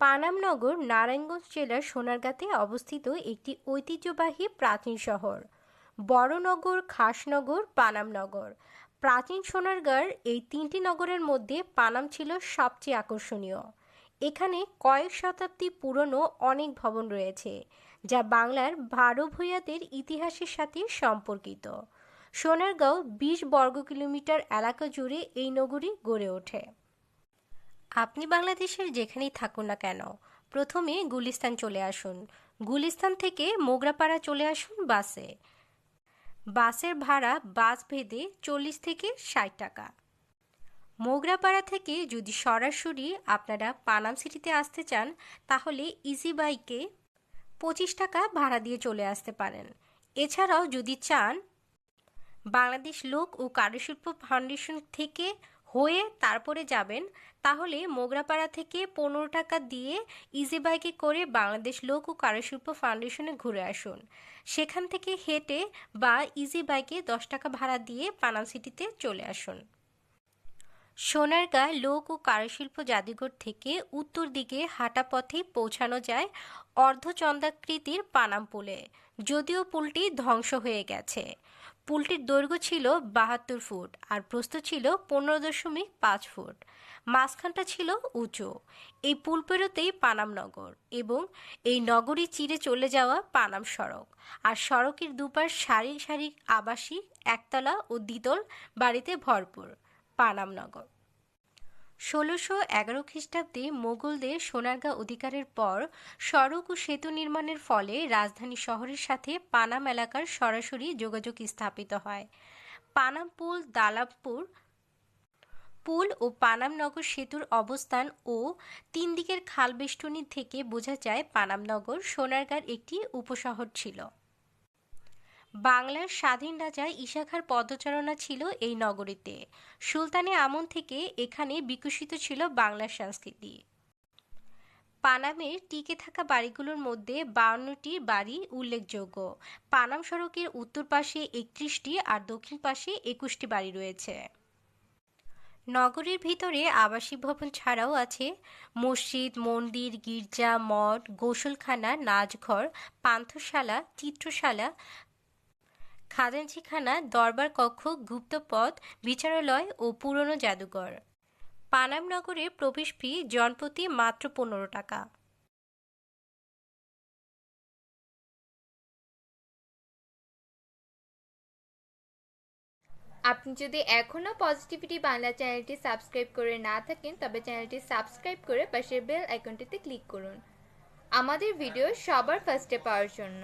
পানামনগর নারায়ণগঞ্জ জেলার সোনারগাঁতে অবস্থিত একটি ঐতিহ্যবাহী প্রাচীন শহর। বড়নগর খাসনগর পানামনগর প্রাচীন সোনারগাঁর এই তিনটি নগরের মধ্যে পানাম ছিল সবচেয়ে আকর্ষণীয়। এখানে কয়েক শতাব্দী পুরনো অনেক ভবন রয়েছে, যা বাংলার ভারো ভূঁইয়াদের ইতিহাসের সাথে সম্পর্কিত। সোনারগাঁও বিশ বর্গ কিলোমিটার এলাকা জুড়ে এই নগরী গড়ে ওঠে। আপনি বাংলাদেশের যেখানেই থাকুন না কেন, প্রথমে গুলিস্তান চলে আসুন। গুলিস্তান থেকে মোগরাপাড়া চলে আসুন বাসে। বাসের ভাড়া বাস ভেদে চল্লিশ থেকে ষাট টাকা। মোগরাপাড়া থেকে যদি সরাসরি আপনারা পানাম সিটিতে আসতে চান, তাহলে ইজি বাইকে পঁচিশ টাকা ভাড়া দিয়ে চলে আসতে পারেন। এছাড়াও যদি চান, বাংলাদেশ লোক ও কারুশিল্প ফাউন্ডেশন থেকে হয়ে তারপরে যাবেন, তাহলে মোগরাপাড়া থেকে পনেরো টাকা দিয়ে ইজি বাইকে করে বাংলাদেশ লোক ও কারুশিল্প ফাউন্ডেশনে ঘুরে আসুন। সেখান থেকে হেঁটে বা ইজি বাইকে দশ টাকা ভাড়া দিয়ে পানাম সিটিতে চলে আসুন। সোনারগাঁ লোক ও কারুশিল্প জাদুঘর থেকে উত্তর দিকে হাঁটা পথে পৌঁছানো যায় অর্ধচন্দ্রাকৃতির পানাম পুলে। যদিও পুলটি ধ্বংস হয়ে গেছে। পুলটির দৈর্ঘ্য ছিল বাহাত্তর ফুট আর প্রস্থ ছিল পনেরো দশমিক পাঁচ ফুট। মাঝখানটা ছিল উঁচু। এই পুল পেরোতেই পানাম নগর এবং এই নগরী চিরে চলে যাওয়া পানাম সড়ক। আর সড়কের দুপার সারি সারি আবাসিক, একতলা ও দ্বিতল বাড়িতে ভরপুর। পানাম নগর। ষোলোশো এগারো খ্রিস্টাব্দে মোগলদের সোনারগাঁ অধিকারের পর সড়ক ও সেতু নির্মাণের ফলে রাজধানী শহরের সাথে পানাম এলাকার সরাসরি যোগাযোগ স্থাপিত হয়। পানাম পুল দালাবপুর পুল ও পানামনগর সেতুর অবস্থান ও তিন দিকের খাল বেষ্টনী থেকে বোঝা যায় পানামনগর সোনারগাঁর একটি উপশহর ছিল। বাংলার স্বাধীন রাজা ইশাখার পদচারণা ছিল এই নগরীতে। সুলতানি আমন থেকে এখানে বিকশিত ছিল বাংলার সংস্কৃতি। পানামের টিকে থাকা বাড়িগুলোর মধ্যে বাউন্নটি বাড়ি উল্লেখযোগ্য। পানাম সড়কের উত্তর পাশে একত্রিশটি আর দক্ষিণ পাশে একুশটি বাড়ি রয়েছে। নগরীর ভিতরে আবাসিক ভবন ছাড়াও আছে মসজিদ, মন্দির, গির্জা, মঠ, গোসলখানা, নাচঘর, পান্থশালা, চিত্রশালা খাজাঞ্চিখানা দরবার কক্ষ, গুপ্তপথ, বিচারালয় ও পুরনো জাদুঘর। পানাম নগরে প্রবেশ ফি জনপ্রতি মাত্র পনেরো টাকা। আপনি যদি এখনও পজিটিভিটি বাংলা চ্যানেলটি সাবস্ক্রাইব করে না থাকেন, তবে চ্যানেলটি সাবস্ক্রাইব করে পাশের বেল আইকনটিতে ক্লিক করুন। আমাদের ভিডিও সবার ফার্স্টে পাওয়ার জন্য।